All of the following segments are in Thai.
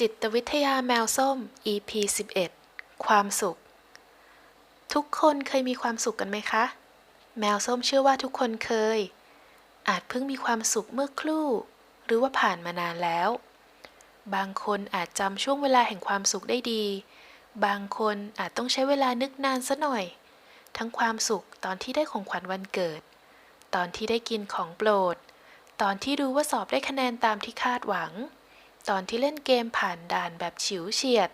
จิตวิทยาแมวส้ม EP 11 ความสุข ทุกคนเคยมีความสุขกันไหมคะ แมวส้มเชื่อว่าทุกคนเคย อาจเพิ่งมีความสุขเมื่อครู่ หรือว่าผ่านมานานแล้ว บางคนอาจจำช่วงเวลาแห่งความสุขได้ดี บางคนอาจต้องใช้เวลานึกนานซะหน่อย ทั้งความสุขตอนที่ได้ของขวัญวันเกิด ตอนที่ได้กินของโปรด ตอนที่รู้ว่าสอบได้คะแนนตามที่คาดหวัง ตอนที่เล่นเกมผ่านด่านแบบฉิวเฉียด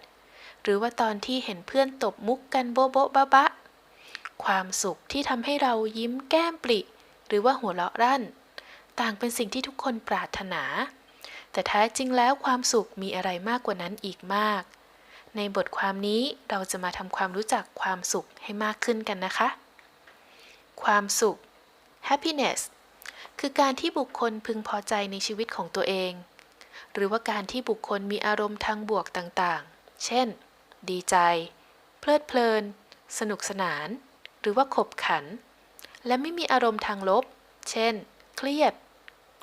หรือว่าตอนที่เห็นเพื่อนตบมุกกันโบ๊ะโบ๊ะบะบะ ความสุขที่ทำให้เรายิ้มแก้มปริหรือว่าหัวเราะรั่น ต่างเป็นสิ่งที่ทุกคนปรารถนา แต่แท้จริงแล้วความสุขมีอะไรมากกว่านั้นอีกมาก ในบทความนี้เราจะมาทำความรู้จักความสุขให้มากขึ้นกันนะคะ ความสุข happiness คือการที่บุคคลพึงพอใจในชีวิตของตัวเอง หรือว่าการที่บุคคลมีอารมณ์ทางบวกต่างๆ เช่น ดีใจ เพลิดเพลิน สนุกสนาน หรือว่าขบขัน และไม่มีอารมณ์ทางลบ เช่น เครียด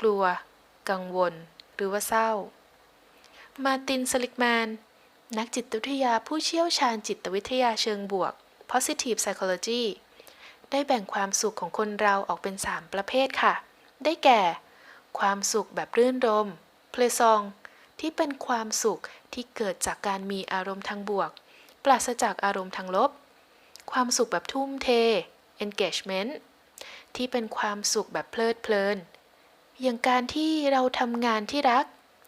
กลัว กังวล หรือว่าเศร้า มาติน สลิกแมน นักจิตวิทยาผู้เชี่ยวชาญจิตวิทยาเชิงบวก positive psychology ได้แบ่งความสุขของคนเราออกเป็น 3 ประเภทค่ะ ได้แก่ ความสุขแบบรื่นรม เพลซอง ที่เป็นความสุขที่เกิดจากการมีอารมณ์ทางบวก ปราศจากอารมณ์ทางลบ ความสุขแบบทุ่มเท engagement ที่เป็นความสุขแบบเพลิดเพลิน อย่างการที่เราทำงานที่รัก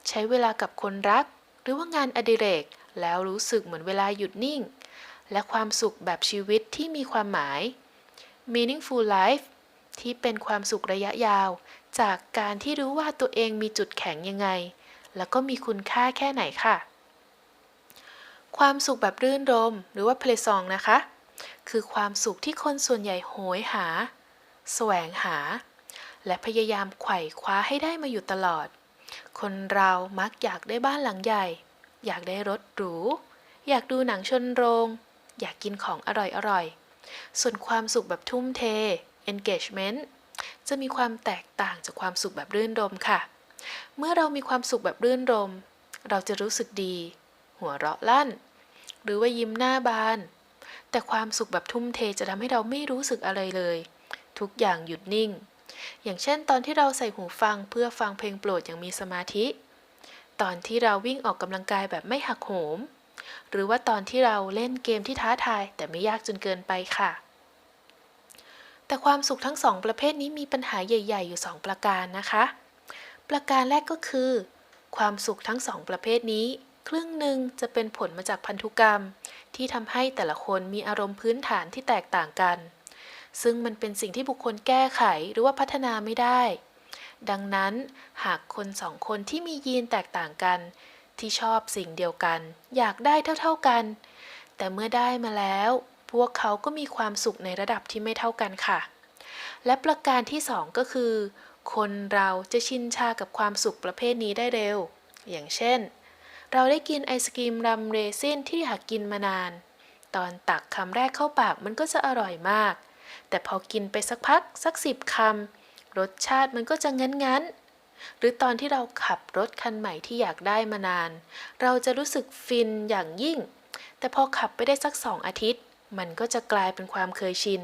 ใช้เวลากับคนรัก หรือว่างานอดิเรก แล้วรู้สึกเหมือนเวลาหยุดนิ่ง และความสุขแบบชีวิตที่มีความหมาย meaningful life ที่เป็นความสุขระยะยาว จากการที่รู้ว่าตัวเองมีจุดแข็งยังไง แล้วก็มีคุณค่าแค่ไหนค่ะ ความสุขแบบรื่นรม หรือว่าเพลซองนะคะ คือความสุขที่คนส่วนใหญ่โหยหา แสวงหา และพยายามไขว่คว้าให้ได้มาอยู่ตลอด คนเรามักอยากได้บ้านหลังใหญ่ อยากได้รถหรู อยากดูหนังชนโรง อยากกินของอร่อยๆ ส่วนความสุขแบบทุ่มเท engagement จะมีความแตกต่างจากความสุขแบบรื่นรมค่ะ เมื่อเรามีความสุขแบบรื่นรม เราจะรู้สึกดี หัวเราะลั่น หรือว่ายิ้มหน้าบาน แต่ความสุขแบบทุ่มเทจะทำให้เราไม่รู้สึกอะไรเลย ทุกอย่างหยุดนิ่ง อย่างเช่น ตอนที่เราใส่หูฟังเพื่อฟังเพลงโปรดอย่างมีสมาธิ ตอนที่เราวิ่งออกกำลังกายแบบไม่หักโหม หรือว่าตอนที่เราเล่นเกมที่ท้าทายแต่ไม่ยากจนเกินไปค่ะ แต่ความสุขทั้งสองประเภทนี้มีปัญหาใหญ่ ๆ อยู่สองประการนะคะ ประการแรกก็คือ ความสุขทั้งสองประเภทนี้ ครึ่งหนึ่งจะเป็นผลมาจากพันธุกรรม ที่ทำให้แต่ละคนมีอารมณ์พื้นฐานที่แตกต่างกัน ซึ่งมันเป็นสิ่งที่บุคคลแก้ไขหรือว่าพัฒนาไม่ได้ ดังนั้นหากคนสองคนที่มียีนแตกต่างกัน ที่ชอบสิ่งเดียวกัน อยากได้เท่า ๆกัน แต่เมื่อได้มาแล้ว พวกเขาก็มีความสุขในระดับที่ไม่เท่ากันค่ะ และประการที่สองก็คือ คนเราจะชินชากับความสุขประเภทนี้ได้เร็ว อย่างเช่น เราได้กินไอศกรีมรัมเรซินที่อยากกินมานาน ตอนตักคำแรกเข้าปากมันก็จะอร่อยมาก แต่พอกินไปสักพักสักสิบคำรสชาติมันก็จะงั้นงั้นๆหรือตอนที่เราขับรถคันใหม่ที่อยากได้มานาน เราจะรู้สึกฟินอย่างยิ่ง แต่พอขับไปได้สักสองอาทิตย์ มันก็จะกลายเป็นความเคยชิน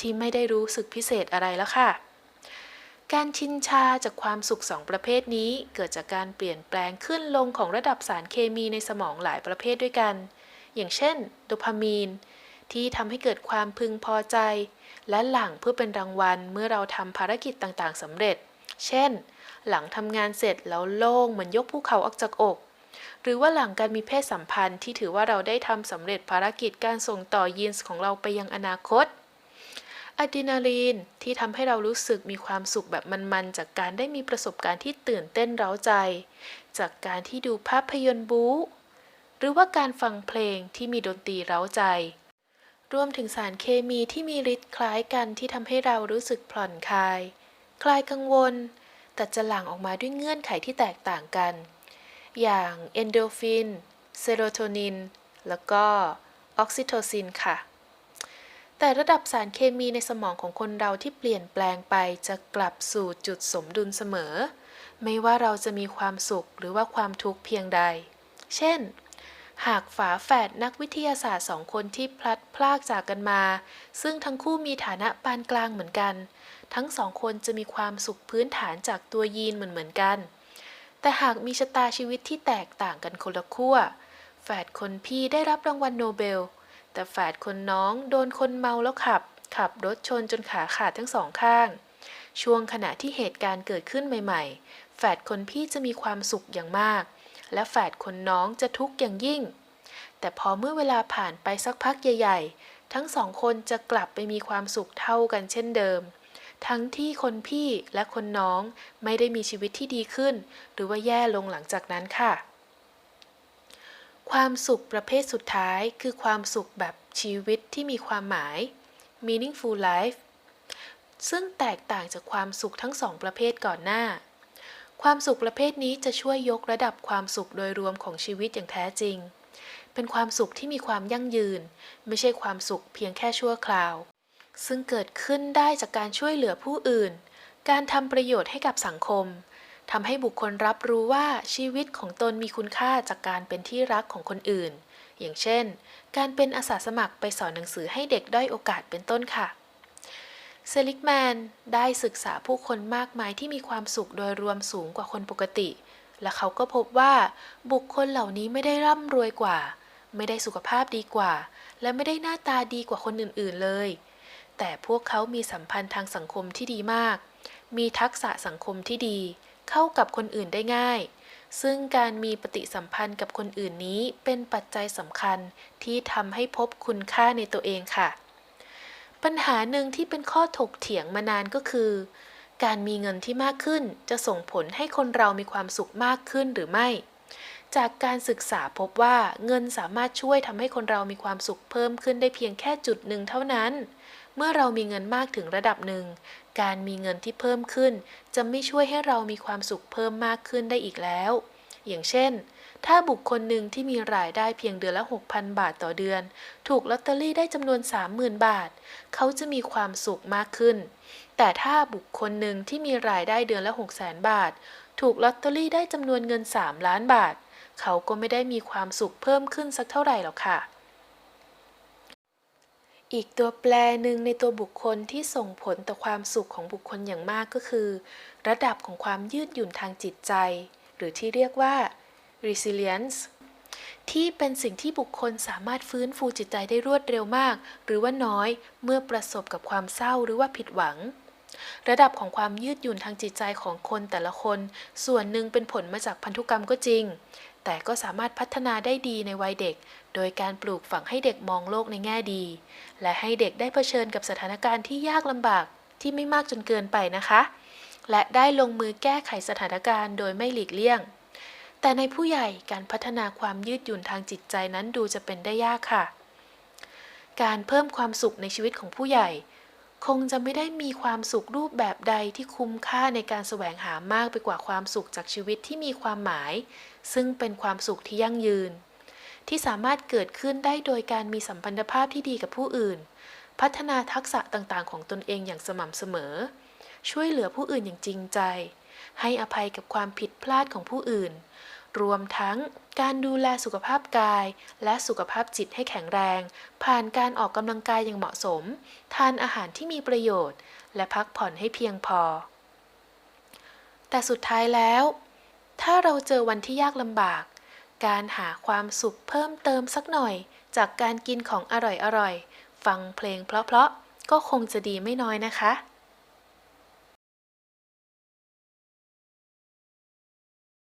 ที่ไม่ได้รู้สึกพิเศษอะไรแล้วค่ะ การชินชาจากความสุขสองประเภทนี้ เกิดจากการเปลี่ยนแปลงขึ้นลงของระดับสารเคมีในสมองหลายประเภทด้วยกัน อย่างเช่น โดพามีน ที่ทำให้เกิดความพึงพอใจ และหลั่งเพื่อเป็นรางวัลเมื่อเราทำภารกิจต่างๆสำเร็จ เช่น หลังทำงานเสร็จแล้วโล่งเหมือนยกภูเขาออกจากอก หรือว่าหลังการมีเพศสัมพันธ์ที่ถือว่าเราได้ทำสำเร็จภารกิจการส่งต่อยีนส์ของเราไปยังอนาคตอะดรีนาลีนที่ทำให้เรารู้สึกมีความสุขแบบมัน ๆ จากการได้มีประสบการณ์ที่ตื่นเต้นเร้าใจ จากการที่ดูภาพยนตร์บู๊หรือว่าการฟังเพลงที่มีดนตรีเร้าใจ รวมถึงสารเคมีที่มีฤทธิ์คล้ายกันที่ทำให้เรารู้สึกผ่อนคลาย คลายกังวล แต่จะหลั่งออกมาด้วยเงื่อนไขที่แตกต่างกัน อย่างเอนโดฟิน เซโรโทนิน แล้วก็ออกซิโทซินค่ะ แต่ระดับสารเคมีในสมองของคนเราที่เปลี่ยนแปลงไปจะกลับสู่จุดสมดุลเสมอ ไม่ว่าเราจะมีความสุขหรือว่าความทุกข์เพียงใด เช่น หากฝาแฝดนักวิทยาศาสตร์สองคนที่พลัดพรากจากกันมา ซึ่งทั้งคู่มีฐานะปานกลางเหมือนกัน ทั้งสองคนจะมีความสุขพื้นฐานจากตัวยีนเหมือนเหมือนๆกัน แต่หากมีชะตาชีวิตที่แตกต่างกันคนละขั้ว แฝดคนพี่ได้รับรางวัลโนเบล แต่แฝดคนน้องโดนคนเมาแล้วขับ ขับรถชนจนขาขาดทั้งสองข้าง ช่วงขณะที่เหตุการณ์เกิดขึ้นใหม่ๆ แฝดคนพี่จะมีความสุขอย่างมาก และแฝดคนน้องจะทุกข์อย่างยิ่ง แต่พอเมื่อเวลาผ่านไปสักพักใหญ่ ๆ ทั้งสองคนจะกลับไปมีความสุขเท่ากันเช่นเดิม ทั้งที่คนพี่และคนน้องไม่ได้มีชีวิตที่ดีขึ้น หรือว่าแย่ลงหลังจากนั้นค่ะ ความสุขประเภทสุดท้ายคือความสุขแบบชีวิตที่มีความหมาย meaningful life ซึ่งแตกต่างจากความสุขทั้งสองประเภทก่อนหน้า ความสุขประเภทนี้จะช่วยยกระดับความสุขโดยรวมของชีวิตอย่างแท้จริง เป็นความสุขที่มีความยั่งยืน ไม่ใช่ความสุขเพียงแค่ชั่วคราว ซึ่งเกิดขึ้นได้จากการช่วยเหลือผู้อื่น การทำประโยชน์ให้กับสังคมทำให้บุคคลรับรู้ว่าชีวิตของตนมีคุณค่าจากการเป็นที่รักของคนอื่น อย่างเช่น การเป็นอาสาสมัครไปสอนหนังสือให้เด็กด้อยโอกาสเป็นต้นค่ะ เซลิกแมนได้ศึกษาผู้คนมากมายที่มีความสุขโดยรวมสูงกว่าคนปกติ และเขาก็พบว่าบุคคลเหล่านี้ไม่ได้ร่ำรวยกว่า ไม่ได้สุขภาพดีกว่า และไม่ได้หน้าตาดีกว่าคนอื่นๆเลย แต่พวกเขามีสัมพันธ์ทางสังคมที่ดีมาก มีทักษะสังคมที่ดี เข้ากับคนอื่นได้ง่าย ซึ่งการมีปฏิสัมพันธ์กับคนอื่นนี้เป็นปัจจัยสำคัญที่ทำให้พบคุณค่าในตัวเองค่ะ ปัญหาหนึ่งที่เป็นข้อถกเถียงมานานก็คือ การมีเงินที่มากขึ้นจะส่งผลให้คนเรามีความสุขมากขึ้นหรือไม่จากการศึกษาพบว่าเงินสามารถช่วยทำให้คนเรามีความสุขเพิ่มขึ้นได้เพียงแค่จุดหนึ่งเท่านั้น เมื่อเรามีเงินมากถึงระดับหนึ่ง การมีเงินที่เพิ่มขึ้น จะไม่ช่วยให้เรามีความสุขเพิ่มมากขึ้นได้อีกแล้ว อย่างเช่น ถ้าบุคคลหนึ่งที่มีรายได้เพียงเดือนละ 6,000 บาทต่อเดือน ถูกลอตเตอรี่ได้จำนวน 30,000 บาท เขาจะมีความสุขมากขึ้น แต่ถ้าบุคคลหนึ่งที่มีรายได้เดือนละ 600,000 บาท ถูกลอตเตอรี่ได้จำนวนเงิน 3 ล้านบาท เขาก็ไม่ได้มีความสุขเพิ่มขึ้นสักเท่าไหร่หรอกค่ะ อีกตัวแปรหนึ่งในตัวบุคคลที่ส่งผลต่อความสุขของบุคคลอย่างมากก็คือ ระดับของความยืดหยุ่นทางจิตใจ หรือที่เรียกว่า resilience ที่เป็นสิ่งที่บุคคลสามารถฟื้นฟูจิตใจได้รวดเร็วมาก หรือว่าน้อยเมื่อประสบกับความเศร้าหรือว่าผิดหวัง ระดับของความยืดหยุ่นทางจิตใจของคนแต่ละคน ส่วนหนึ่งเป็นผลมาจากพันธุกรรมก็จริง แต่ก็สามารถพัฒนาได้ดีในวัยเด็ก โดยการปลูกฝังให้เด็กมองโลกในแง่ดี และให้เด็กได้เผชิญกับสถานการณ์ที่ยากลำบากที่ไม่มากจนเกินไปนะคะ และได้ลงมือแก้ไขสถานการณ์โดยไม่หลีกเลี่ยง แต่ในผู้ใหญ่การพัฒนาความยืดหยุ่นทางจิตใจนั้นดูจะเป็นได้ยากค่ะ การเพิ่มความสุขในชีวิตของผู้ใหญ่ คงจะไม่ได้มีความสุขรูปแบบใดที่คุ้มค่าในการแสวงหามากไปกว่าความสุขจากชีวิตที่มีความหมาย ซึ่งเป็นความสุขที่ยั่งยืน ที่สามารถเกิดขึ้นได้โดยการมีสัมพันธภาพที่ดีกับผู้อื่น พัฒนาทักษะต่างๆ ของตนเองอย่างสม่ำเสมอ ช่วยเหลือผู้อื่นอย่างจริงใจ ให้อภัยกับความผิดพลาดของผู้อื่น รวมทั้งการดูแลสุขภาพกาย และสุขภาพจิตให้แข็งแรง ผ่านการออกกำลังกายอย่างเหมาะสม ทานอาหารที่มีประโยชน์ และพักผ่อนให้เพียงพอ แต่สุดท้ายแล้ว ถ้าเราเจอวันที่ยากลำบาก การหาความสุขเพิ่มเติมสักหน่อย จากการกินของอร่อยๆ ฟังเพลงเพราะๆ ก็คงจะดีไม่น้อยนะคะ